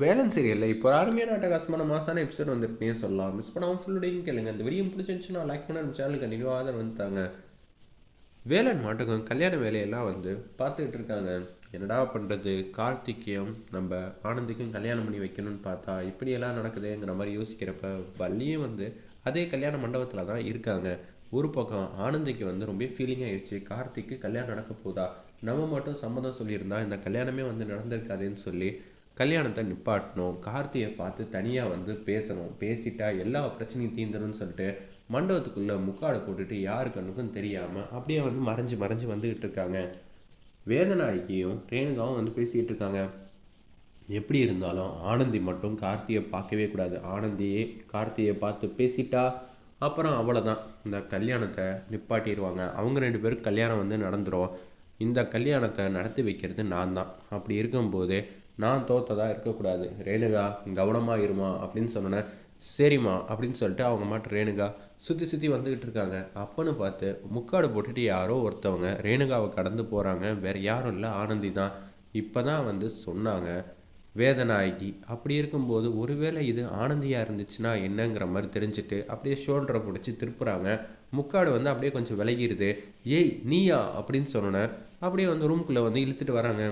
வேலன் சீரியலில் இப்போ அருமையான அட்டகாசமான மாசான எபிசோட் வந்திருக்கேன் சொல்லலாம்? மிஸ் பண்ணாமல் ஃபுல்லுடையும் கேளுங்க. இந்த வீடியோ பிடிச்சிருந்துச்சுன்னா லைக் பண்ண நம்ம சேனல் கண்டிப்பாக ஆதரவு வந்துட்டாங்க வேலன் மாட்டுக்கும் கல்யாண வேலையெல்லாம் வந்து பார்த்துக்கிட்டு இருக்காங்க. என்னடா பண்ணுறது கார்த்திக்கையும் நம்ம ஆனந்திக்கும் கல்யாணம் பண்ணி வைக்கணும்னு பார்த்தா இப்படியெல்லாம் நடக்குதுங்கிற மாதிரி யோசிக்கிறப்ப வள்ளியும் வந்து அதே கல்யாண மண்டபத்தில் தான் இருக்காங்க. ஒரு பக்கம் ஆனந்திக்கு வந்து ரொம்ப ஃபீலிங் ஆயிடுச்சு. கார்த்திக்கு கல்யாணம் நடக்க போதா? நம்ம மட்டும் சம்மதம் சொல்லியிருந்தா இந்த கல்யாணமே வந்து நடந்திருக்காதுன்னு சொல்லி கல்யாணத்தை நிப்பாட்டணும் கார்த்தியை பார்த்து தனியாக வந்து பேசணும் பேசிட்டா எல்லா பிரச்சனையும் தீந்துடும் சொல்லிட்டு மண்டபத்துக்குள்ளே முக்காடை போட்டுட்டு யாரு கண்ணுக்கும் தெரியாமல் அப்படியே வந்து மறைஞ்சு மறைஞ்சு வந்துக்கிட்டு இருக்காங்க. வேதநாயகியும் ரேணுகாவும் வந்து பேசிக்கிட்டு இருக்காங்க. எப்படி இருந்தாலும் ஆனந்தி மட்டும் கார்த்தியை பார்க்கவே கூடாது. ஆனந்தியே கார்த்தியை பார்த்து பேசிட்டா அப்புறம் அவ்வளோதான் இந்த கல்யாணத்தை நிப்பாட்டிடுவாங்க. அவங்க ரெண்டு பேரும் கல்யாணம் வந்து நடந்துடும் இந்த கல்யாணத்தை நடத்தி வைக்கிறது நான் தான். அப்படி இருக்கும்போது நான் தோத்ததாக இருக்கக்கூடாது. ரேணுகா கவனமாக இருமா அப்படின்னு சொன்னேன் சரிம்மா அப்படின்னு சொல்லிட்டு அவங்க மாட்டு ரேணுகா சுற்றி சுற்றி வந்துக்கிட்டு இருக்காங்க. அப்பன்னு பார்த்து முக்காடு போட்டுட்டு யாரோ ஒருத்தவங்க ரேணுகாவை கடந்து போகிறாங்க வேறு யாரும் இல்லை ஆனந்தி தான். இப்போ தான் வந்து சொன்னாங்க வேதநாயகி அப்படி இருக்கும்போது ஒருவேளை இது ஆனந்தியாக இருந்துச்சுன்னா என்னங்கிற மாதிரி தெரிஞ்சுட்டு அப்படியே ஷோல்டரை பிடிச்சி திருப்புறாங்க. முக்காடு வந்து அப்படியே கொஞ்சம் விலகிடுது ஏய் நீயா? அப்படின்னு சொன்னோன்னே அப்படியே வந்து ரூம்குள்ளே வந்து இழுத்துட்டு வராங்க.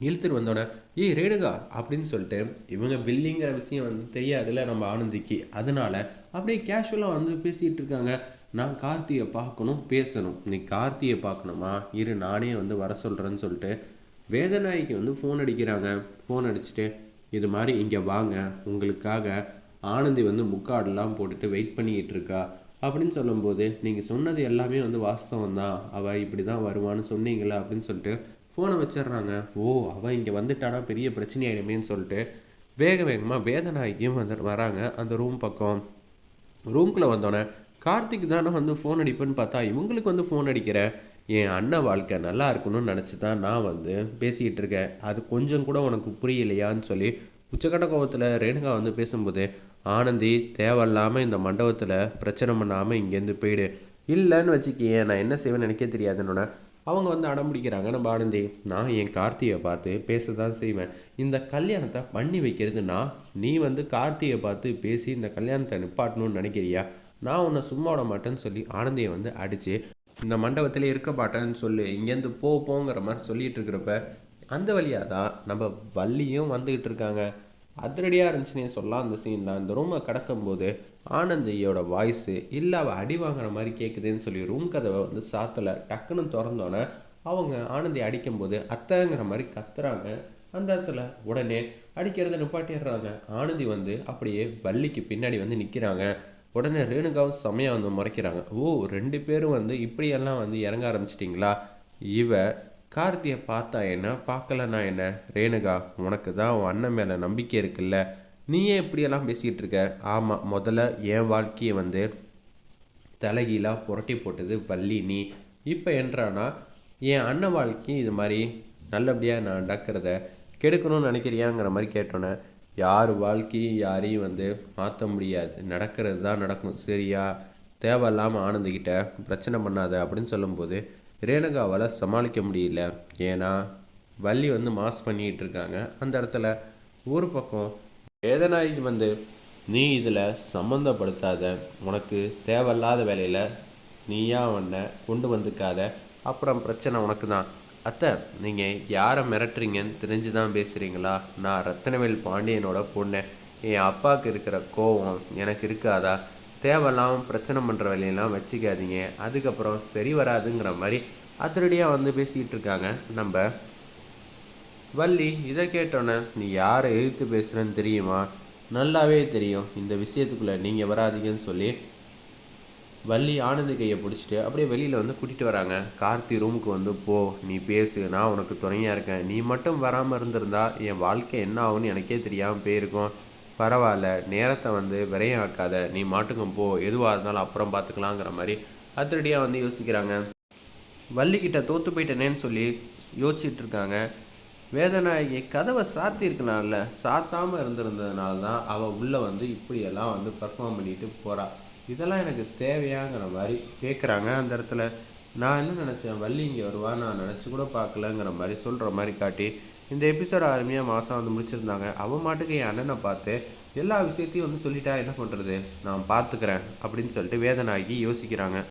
இழுத்துட்டு வந்தோடனே ஏய் ரேணுகா அப்படின்னு சொல்லிட்டு இவங்க வில்லிங்கிற விஷயம் வந்து தெரியாதுல்ல நம்ம ஆனந்திக்கு. அதனால அப்படியே கேஷுவலாக வந்து பேசிகிட்டு இருக்காங்க. நான் கார்த்தியை பார்க்கணும் பேசணும். நீ கார்த்தியை பார்க்கணுமா? இரு நானே வந்து வர சொல்கிறேன்னு சொல்லிட்டு வேதநாய்க்கு வந்து ஃபோன் அடிக்கிறாங்க. ஃபோன் அடிச்சுட்டு இது மாதிரி இங்கே வாங்க. உங்களுக்காக ஆனந்தி வந்து முக்காடெல்லாம் போட்டுட்டு வெயிட் பண்ணிக்கிட்டு இருக்கா? அப்படின்னு சொல்லும்போது நீங்கள் சொன்னது எல்லாமே வந்து வாஸ்தவம் தான் அவள் இப்படி தான் வருவான்னு சொன்னீங்களா அப்படின்னு சொல்லிட்டு ஃபோனை வச்சிடுறாங்க. ஓ அவன் இங்கே வந்துட்டானா பெரிய பிரச்சனை ஆகிடுமேன்னு சொல்லிட்டு வேக வேகமாக வேதநாயகியும் வந்து வராங்க. அந்த ரூம் பக்கம். ரூம்குள்ளே வந்தோடனே கார்த்திக் தானே வந்து ஃபோன் அடிப்பேன்னு பார்த்தா இவங்களுக்கு வந்து ஃபோன் அடிக்கிறேன் என் அண்ணன் வாழ்க்கை நல்லா இருக்கணும்னு நினச்சி தான் நான் வந்து பேசிக்கிட்டு இருக்கேன். அது கொஞ்சம் கூட உனக்கு புரியலையான்னு சொல்லி உச்சக்கட்ட கோபத்தில் ரேணுகா வந்து பேசும்போது ஆனந்தி தேவையில்லாமல் இந்த மண்டபத்தில் பிரச்சனை பண்ணாமல் இங்கேருந்து போயிடு. இல்லைன்னு வச்சுக்கியே நான் என்ன செய்வேன்னு நினைக்க தெரியாதுன்னொன்னே அவங்க வந்து அடம் பிடிக்கிறாங்க. நம்ம ஆனந்தி நான் என் கார்த்தியை பார்த்து பேச தான் செய்வேன். இந்த கல்யாணத்தை பண்ணி வைக்கிறதுனா நீ வந்து கார்த்தியை பார்த்து பேசி இந்த கல்யாணத்தை நிப்பாட்டணும்னு நினைக்கிறியா? நான் உன்னை சும்மா விட மாட்டேன்னு சொல்லி ஆனந்தியை வந்து அடித்து இந்த மண்டபத்தில் இருக்க மாட்டேன்னு சொல்லி இங்கேருந்து போ போங்கிற மாதிரி சொல்லிகிட்டு இருக்கிறப்ப அந்த வழியாக தான் நம்ம வள்ளியும் வந்துக்கிட்டு இருக்காங்க. அதிரடியாக இருந்துச்சுன்னே சொல்லலாம் அந்த சீனில் அந்த ரூமை கடக்கும்போது ஆனந்தியோட வாய்ஸு இல்லை அவள் அடி வாங்குற மாதிரி கேட்குதுன்னு சொல்லி ரூம் கதவை வந்து சாத்தலை டக்குன்னு திறந்தோன்னே அவங்க ஆனந்தி அடிக்கும்போது அத்தைங்கிற மாதிரி கத்துறாங்க. அந்த இடத்துல உடனே அடிக்கிறத நிப்பாட்டிடுறாங்க. ஆனந்தி வந்து அப்படியே வள்ளிக்கு பின்னாடி வந்து நிற்கிறாங்க உடனே ரேணுகாவும் செமையாக வந்து முறைக்கிறாங்க. ஓ ரெண்டு பேரும் வந்து இப்படியெல்லாம் வந்து இறங்க ஆரம்பிச்சிட்டிங்களா? இவ கார்த்தியை பார்த்தா என்ன? பார்க்கலனா என்ன? ரேணுகா உனக்கு தான் உன் அண்ணன் மேலே நம்பிக்கை இருக்குல்ல. நீயே இப்படியெல்லாம் பேசிகிட்டு இருக்க? ஆமாம் முதல்ல என் வாழ்க்கையை வந்து தலைகீழாக புரட்டி போட்டது வள்ளி நீ. இப்போ என்றானா என் அண்ணன் வாழ்க்கையும் இது மாதிரி நல்லபடியாக நான் நடக்கிறத கெடுக்கணும்னு நினைக்கிறியாங்கிற மாதிரி கேட்டோன்னே யார் வாழ்க்கையும் யாரையும் வந்து மாற்ற முடியாது. நடக்கிறது தான் நடக்கும். சரியா? தேவையில்லாமல் ஆனந்துக்கிட்ட பிரச்சனை பண்ணாத அப்படின்னு சொல்லும்போது ரேணுகாவால் சமாளிக்க முடியல. ஏன்னா வள்ளி வந்து மாஸ் பண்ணிகிட்டு இருக்காங்க. அந்த இடத்துல ஒரு பக்கம் வேதநாயகி வந்து நீ இதில் சம்மந்தப்படுத்தாத உனக்கு தேவையில்லாத வேலையில் நீயா உன்னை கொண்டு வந்துக்காத. அப்புறம் பிரச்சனை உனக்கு தான். அத்தை நீங்கள் யாரை மிரட்டுறீங்கன்னு தெரிஞ்சு தான் பேசுகிறீங்களா நான் ரத்தனவேல் பாண்டியனோட பொண்ணு. என் அப்பாவுக்கு இருக்கிற கோவம் எனக்கு இருக்காதா? தேவையில்லாமல் பிரச்சனை பண்ணுற வேலையெல்லாம் வச்சுக்காதீங்க. அதுக்கப்புறம் சரி வராதுங்கிற மாதிரி அதிரடியாக வந்து பேசிக்கிட்டு இருக்காங்க. நம்ம வள்ளி இதை கேட்டோன்னே நீ யாரை எதிர்த்து பேசுகிறேன்னு தெரியுமா? நல்லாவே தெரியும். இந்த விஷயத்துக்குள்ளே நீங்கள் வராதீங்கன்னு சொல்லி வள்ளி ஆனந்த கையை பிடிச்சிட்டு அப்படியே வெளியில் வந்து கூட்டிகிட்டு வராங்க. கார்த்தி ரூமுக்கு வந்து போ நீ பேசு. நான் உனக்கு துணையாக இருக்கேன். நீ மட்டும் வராமல் இருந்திருந்தா என் வாழ்க்கை என்ன ஆகும்னு எனக்கே தெரியாமல் போயிருக்கும். பரவாயில்ல நேரத்தை வந்து விரையம் ஆக்காத நீ மாட்டுக்கும் போ எதுவாக இருந்தாலும் அப்புறம் பார்த்துக்கலாங்கிற மாதிரி அதிரடியாக வந்து யோசிக்கிறாங்க. வள்ளிக்கிட்ட தோற்று போயிட்டனேன்னு சொல்லி யோசிச்சுட்டு இருக்காங்க. வேதநாயகி கதவை சாத்தியிருக்கனால சாத்தாமல் இருந்திருந்ததுனால தான் அவள் உள்ளே வந்து இப்படியெல்லாம் வந்து பர்ஃபார்ம் பண்ணிட்டு போகிறாள் இதெல்லாம் எனக்கு தேவையாங்கிற மாதிரி கேட்குறாங்க அந்த இடத்துல. நான் என்ன நினச்சேன் வள்ளி இங்கே வருவா நான் நினச்சி கூட பார்க்கலங்கிற மாதிரி சொல்கிற மாதிரி காட்டி இந்த எபிசோட அருமையாக மாதம் வந்து முடிச்சிருந்தாங்க. அவன் மாட்டுக்கு என் அண்ணனை பார்த்து எல்லா விஷயத்தையும் வந்து சொல்லிட்டா என்ன பண்ணுறது நான் பார்த்துக்கிறேன் அப்படின்னு சொல்லிட்டு வேதனாகி யோசிக்கிறாங்க.